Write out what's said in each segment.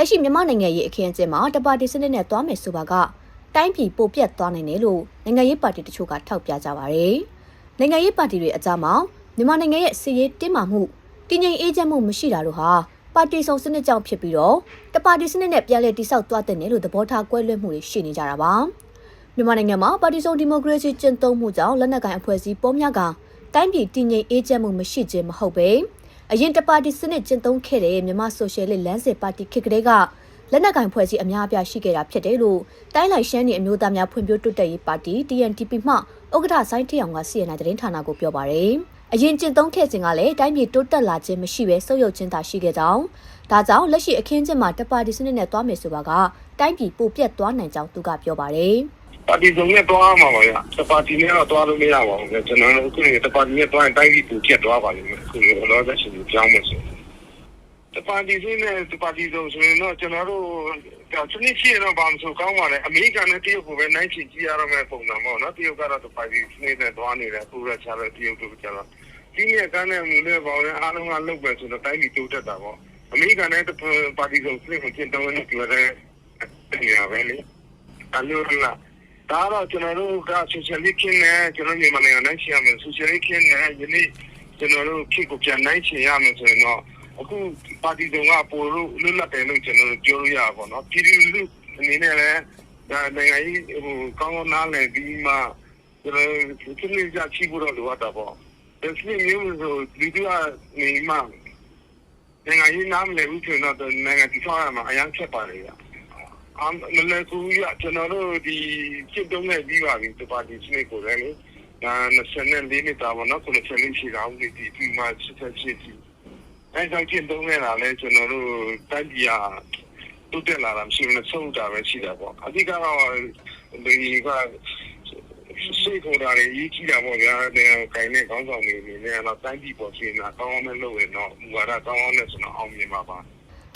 လက်ရှိမြန်မာနိုင်ငံရေးအခင်းအကျင်းမှာတပါတီစနစ်နဲ့သွားမယ်ဆိုပါကတိုင်းပြည်ပိုပြတ်သွားနိုင်တယ်လို့နိုင်ငံရေးပါတီတချို့ကထောက်ပြကြပါဗျ။နိုင်ငံရေးပါတီတွေအကြမ်းမှာမြန်မာနိုင်ငံရဲ့စီရေးတင်းမာမှုတည်ငြိမ်အေးချမ်းမှုမရှိတာတို့ဟာပါတီစုံစနစ်ကြောင့်ဖြစ်ပြီးတော့တပါတီစနစ်နဲ့ပြန်လည်တိဆောက်သွားတဲ့နယ်လို့သဘောထားကွဲလွဲမှုတွေရှိနေကြတာပါ။မြန်မာနိုင်ငံမှာပါတီစုံဒီမိုကရေစီကျင့်သုံးမှုကြောင့်လက်နက်ကိုင်အဖွဲ့အစည်းပေါများကတိုင်းပြည်တည်ငြိမ်အေးချမ်းမှုမရှိခြင်းမဟုတ်ပဲ အရင်တပါတီစနစ်ကျင့်သုံးခဲ့တဲ့မြန်မာဆိုရှယ်လစ်လမ်းစဉ်ပါတီခေတ်ကလေးကလက်နက်ကင်ဖွဲ့စည်းအများအပြားရှိခဲ့တာဖြစ်တယ်လို့တိုင်းလိုက်ရှမ်းနေအမျိုးသားများဖွံ့ဖြိုးတိုးတက်ရေးပါတီ TNTP မှဥက္ကဋ္ဌဆိုင်းထအောင်ကစီရင်နိုင်တဲ့ဌာနကိုပြောပါရယ်အရင်ကျင့်သုံးခဲ့စဉ်ကလည်းတိုင်းပြည်တိုးတက်လာခြင်းမရှိဘဲဆုပ်ယုပ်ခြင်းသာရှိခဲ့ကြောင်းဒါကြောင့်လက်ရှိအခင်းကျင်းမှာတပါတီစနစ်နဲ့တွားမယ်ဆိုပါကတိုင်းပြည်ပိုပြတ်သွားနိုင်ကြောင်းသူကပြောပါရယ် ပါတီစုံနဲ့တွားမှာပါဗျာတပါတီနဲ့တော့တွားလို့မရပါဘူးဗျကျွန်တော်တို့အခုနေတပါတီနဲ့တွားရင်တိုင်းပြည်ပူပြတ်သွားပါလိမ့်မယ်အခုလောလောဆယ်ရှင်ကြောင်းမယ်ဆိုတပါတီစင်းနဲ့တပါတီစုံဆိုရင်တော့ကျွန်တော်တို့ဒါစနစ်ရှိတော့ဘာမှဆိုကောင်းပါလေအမေရိကန်နဲ့တရုတ်ကိုပဲနိုင်ချင်ကြည့်ရတော့မယ့်ပုံစံပေါ့နော်တရုတ်ကတော့တပါတီစနစ်နဲ့တွားနေတယ်အခုရချတဲ့တရုတ်တို့ကျတော့ဒီနေ့ကန်းတဲ့မူနဲ့ပေါ့လေအားလုံးကလုပ်ပဲဆိုတော့တိုင်းပြည်တိုးတက်တာပေါ့အမေရိကန်နဲ့ပါတီစုံစနစ်ကိုကျင့်သုံးနေကြတယ်နေရပဲလေအလိုလား ဒါတော့ကျွန်တော်တို့ကဆိုရှယ်လစ်ခင်းနဲ့ကျွန်တော်မြန်မာနိုင်ငံနိုင်ချင်ရမယ်ဆိုရှယ်လစ်ခင်းနဲ့ယနေ့ကျွန်တော်တို့ခေတ်ကိုပြန်နိုင်ချင်ရမယ်ဆိုရင်တော့အခုပါတီတုံးကပိုလို့လွတ်လပ်တယ်လို့ကျွန်တော်တို့ပြောလို့ရပါတော့ပြည်သူလူအနေနဲ့လည်းဒါနိုင်ငံရေးဟိုကောင်းကောင်းနားလည်ပြီးမှကျွန်တော်သူနေကြချိဖို့တော့လိုအပ်တာပေါ့ဒါစီမျိုးဆိုလူတွေကနေမှနိုင်ငံရေးနားမလည်ဘူးဆိုတော့နိုင်ငံတည်ဆောက်ရမှာအရင်ဖြစ်ပါလေဗျအ မ်မလည်းကူရကျွန်တော်တို့ဒီစစ်တုံးနဲ့ပြီးပါပြီတပါတီစနစ်ကိုလည်းလေဒါ24နှစ်တာပေါ့နော်ကိုယ်ချင်လေးရှိတာဦးဒီဒီမှာစစ်စစ်စစ်ဒီအဲဒါကျင့်တုံးနေတာလဲကျွန်တော်တို့တိုင်းပြည်ဟာတိုးတက်လာတာမရှိဘူးနဲ့ဆုံးတာပဲရှိတာပေါ့အဓိကတော့ဒီကစိတ်ခေါ်တာတွေရေးကြည့်တာပေါ့ဗျာတဲ့ခိုင်နေကောင်းဆောင်တွေအနေနဲ့တော့တိုင်းပြည်ပေါ်ရှင်တာကောင်းအောင်နဲ့လုပ်ရင်တော့မူဝါဒကောင်းအောင်နဲ့ဆိုတော့အောင်မြင်ပါပါ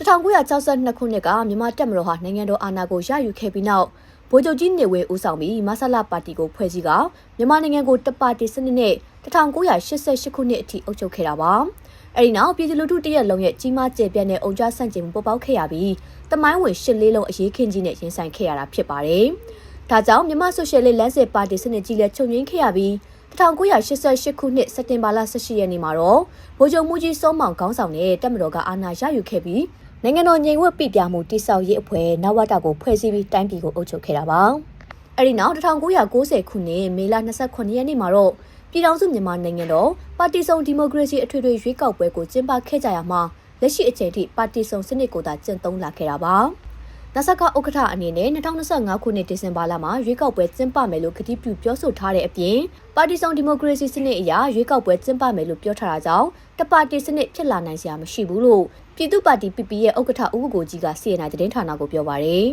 1962ခုနှစ်ကမြန်မာတပ်မတော်ဟာနိုင်ငံတော်အာဏာကိုရယူခဲ့ပြီးနောက်ဗိုလ်ချုပ်ကြီးနေဝင်းဦးဆောင်ပြီးမဆလာပါတီကိုဖွဲ့စည်းကမြန်မာနိုင်ငံကိုတပါတီစနစ်နဲ့1988ခုနှစ်အထိအုပ်ချုပ်ခဲ့တာပါ။အဲဒီနောက်ပြည်သူလူထုတရက်လုံးရဲ့ကြီးမားကျယ်ပြန့်တဲ့အုံကြွဆန့်ကျင်မှုပေါ်ပေါက်ခဲ့ရပြီးတမိုင်းဝင်ရှစ်လေးလုံးအရေးခင်းကြီးနဲ့ရင်ဆိုင်ခဲ့ရတာဖြစ်ပါတယ်။ဒါကြောင့်မြန်မာဆိုရှယ်လစ်လမ်းစဉ်ပါတီစနစ်ကြီးလည်းချုပ်ငင်းခဲ့ရပြီး1988ခုနှစ်စက်တင်ဘာလ18ရက်နေ့မှာတော့ဗိုလ်ချုပ်မှုကြီးစောမောင်ခေါင်းဆောင်တဲ့တပ်မတော်ကအာဏာရယူခဲ့ပြီး နိုင်ငံတော်ငြိမ်ဝှက်ပြပြမှုတိစောက်ရေးအဖွဲ့နဝတကိုဖွဲ့စည်းပြီးတိုင်းပြည်ကိုအုပ်ချုပ်ခဲ့တာပါ။အဲဒီနောက်1990ခုနှစ်မေလ29ရက်နေ့မှာတော့ပြည်ထောင်စုမြန်မာနိုင်ငံတော်ပါတီစုံဒီမိုကရေစီအထွေထွေရွေးကောက်ပွဲကိုကျင်းပခဲ့ကြရမှာလက်ရှိအချိန်ထိပါတီစုံစနစ်ကိုသာကျင့်သုံးလာခဲ့တာပါ။ နဆကဥက္ကဋ္ဌအနေနဲ့2025ခုနှစ်ဒီဇင်ဘာလမှာရွေးကောက်ပွဲကျင်းပမယ်လို့ကတိပြုပြောဆိုထားတဲ့အပြင်ပါတီစုံဒီမိုကရေစီစနစ်အရရွေးကောက်ပွဲကျင်းပမယ်လို့ပြောထားတာကြောင့်တပါတီစနစ်ဖြစ်လာနိုင်စရာမရှိဘူးလို့ပြည်သူ့ပါတီ PP ရဲ့ဥက္ကဋ္ဌဦးကိုကြီးကစီရင်နိုင်တဲ့ဌာနကိုပြောပါရယ်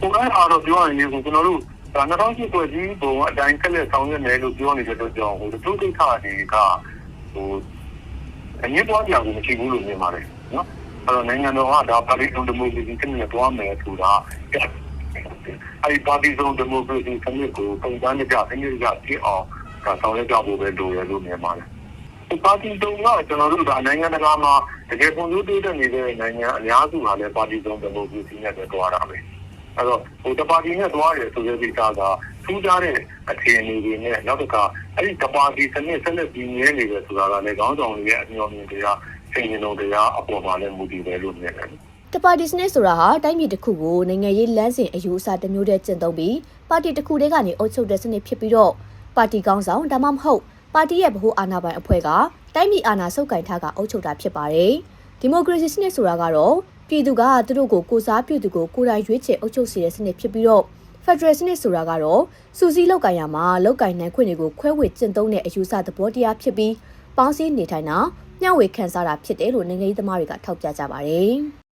ဟိုအဲ့အားတော့ပြောရရင်ကိုကျွန်တော်တို့ဒါ2008ဖွဲ့ကြီးဘုံအတိုင်းကလက်ဆောင်ရွက်မယ်လို့ပြောနေတဲ့အတွက်ကြောင့်ဟိုတို့ကိစ္စတွေကဟိုအရင်တော့ကြောင်ကိုမရှိဘူးလို့မြင်ပါတယ်နော် အဲ့တော့နိုင်ငံတော်ကဒါပါတီစုံဒီမိုကရေစီစနစ်နဲ့တွားမယ်ဆိုတာအဲ့ဒီပါတီစုံဒီမိုကရေစီစနစ်ကိုပုံစံနဲ့ကြအင်းကြီးကဖြစ်အောင်ဒါဆောင်ရွက်ကြဖို့ပဲလိုရလို့မြင်ပါတယ်ပါတီတုံကကျွန်တော်တို့ကနိုင်ငံတကာမှာတကယ်ပုံစံတိုးတက်နေတဲ့နိုင်ငံအများစုဟာလည်းပါတီစုံဒီမိုကရေစီနဲ့တွားတာပဲအဲ့တော့ဟိုတပါတီနဲ့တွားတယ်ဆိုတဲ့ကိစ္စကထူးခြားတဲ့အခြေအနေတွေနဲ့နောက်တစ်ခါအဲ့ဒီတပါတီစနစ်ဆက်လက်ပြီးမြဲနေတယ်ဆိုတာကလည်းခေါင်းဆောင်တွေရဲ့အမျှော်မြင်တရား စိတ်ညွှန်တရားအပေါ်မှာလည်းမူတည်တယ်လို့မြင်တယ်တပါတီစနစ်ဆိုတာဟာတိုင်းပြည်တစ်ခုကိုနိုင်ငံရေးလမ်းစဉ်အယူအဆတစ်မျိုးတည်းကျင့်သုံးပြီးပါတီတစ်ခုတည်းကနေအုပ်ချုပ်တဲ့စနစ်ဖြစ်ပြီးတော့ပါတီကောင်းဆောင်ဒါမှမဟုတ်ပါတီရဲ့ဗဟိုအာဏာပိုင်အဖွဲ့ကတိုင်းပြည်အာဏာဆုပ်ကိုင်ထားကအုပ်ချုပ်တာဖြစ်ပါတယ်ဒီမိုကရေစီစနစ်ဆိုတာကတော့ပြည်သူကသူတို့ကိုကိုစားပြုသူကိုကိုယ်တိုင်ရွေးချယ်အုပ်ချုပ်စေတဲ့စနစ်ဖြစ်ပြီးတော့ Federal စနစ်ဆိုတာကတော့စူးစီးလောက်ကင်ရမှာလောက်ကင်နိုင်ခွင့်တွေကိုခွဲဝေကျင့်သုံးတဲ့အယူဆသဘောတရားဖြစ်ပြီးပေါင်းစည်းနေထိုင်တာ မျှဝေခံစားတာဖြစ်တယ်လို့နိုင်ငံရေးသမားတွေကထောက်ပြကြပါတယ်။